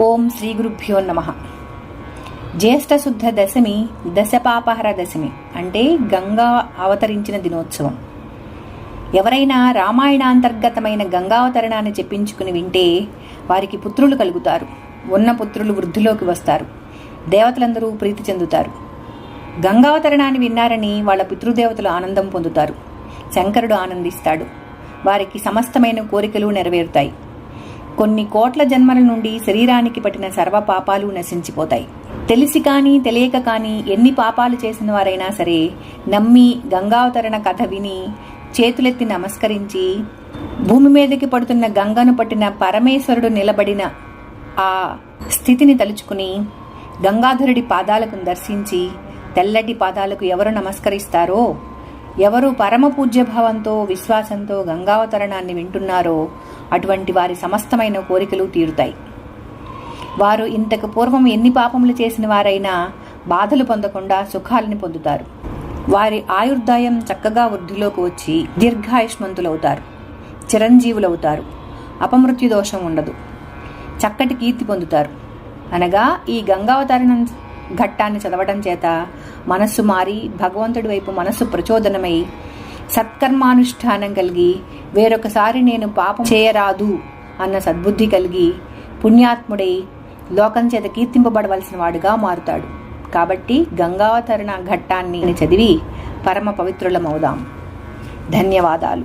ఓం శ్రీ గురుభ్యో నమ. జ్యేష్ఠశుద్ధ దశమి దశపాపహర దశమి అంటే గంగా అవతరించిన దినోత్సవం. ఎవరైనా రామాయణాంతర్గతమైన గంగావతరణాన్ని చెప్పించుకుని వింటే వారికి పుత్రులు కలుగుతారు. ఉన్న పుత్రులు వృద్ధిలోకి వస్తారు. దేవతలందరూ ప్రీతి చెందుతారు. గంగావతరణాన్ని విన్నారని వాళ్ళ పితృదేవతలు ఆనందం పొందుతారు. శంకరుడు ఆనందిస్తాడు. వారికి సమస్తమైన కోరికలు నెరవేరుతాయి. కొన్ని కోట్ల జన్మల నుండి శరీరానికి పట్టిన సర్వ పాపాలు నశించిపోతాయి. తెలిసి కానీ తెలియక కానీ ఎన్ని పాపాలు చేసిన వారైనా సరే నమ్మి గంగావతరణ కథ విని చేతులెత్తి నమస్కరించి భూమి మీదకి పడుతున్న గంగను పట్టిన పరమేశ్వరుడు నిలబడిన ఆ స్థితిని తలుచుకుని గంగాధరుడి పాదాలకు దర్శించి తెల్లటి పాదాలకు ఎవరు నమస్కరిస్తారో ఎవరు పరమ పూజ్యభావంతో విశ్వాసంతో గంగావతరణాన్ని వింటున్నారో అటువంటి వారి సమస్తమైన కోరికలు తీరుతాయి. వారు ఇంతకు పూర్వం ఎన్ని పాపములు చేసిన వారైనా బాధలు పొందకుండా సుఖాలని పొందుతారు. వారి ఆయుర్దాయం చక్కగా వృద్ధిలోకి వచ్చి దీర్ఘాయుష్మంతులవుతారు చిరంజీవులవుతారు అపమృత్యు దోషం ఉండదు చక్కటి కీర్తి పొందుతారు. అనగా ఈ గంగావతరణం ఘట్టాన్ని చదవడం చేత మనస్సు మారి భగవంతుడి వైపు మనస్సు ప్రచోదనమై సత్కర్మానుష్ఠానం కలిగి వేరొకసారి నేను పాపం చేయరాదు అన్న సద్బుద్ధి కలిగి పుణ్యాత్ముడై లోకం చేత కీర్తింపబడవలసిన వాడుగా మారుతాడు. కాబట్టి గంగావతరణ ఘట్టాన్ని చదివి పరమ పవిత్రులమవుదాం. ధన్యవాదాలు.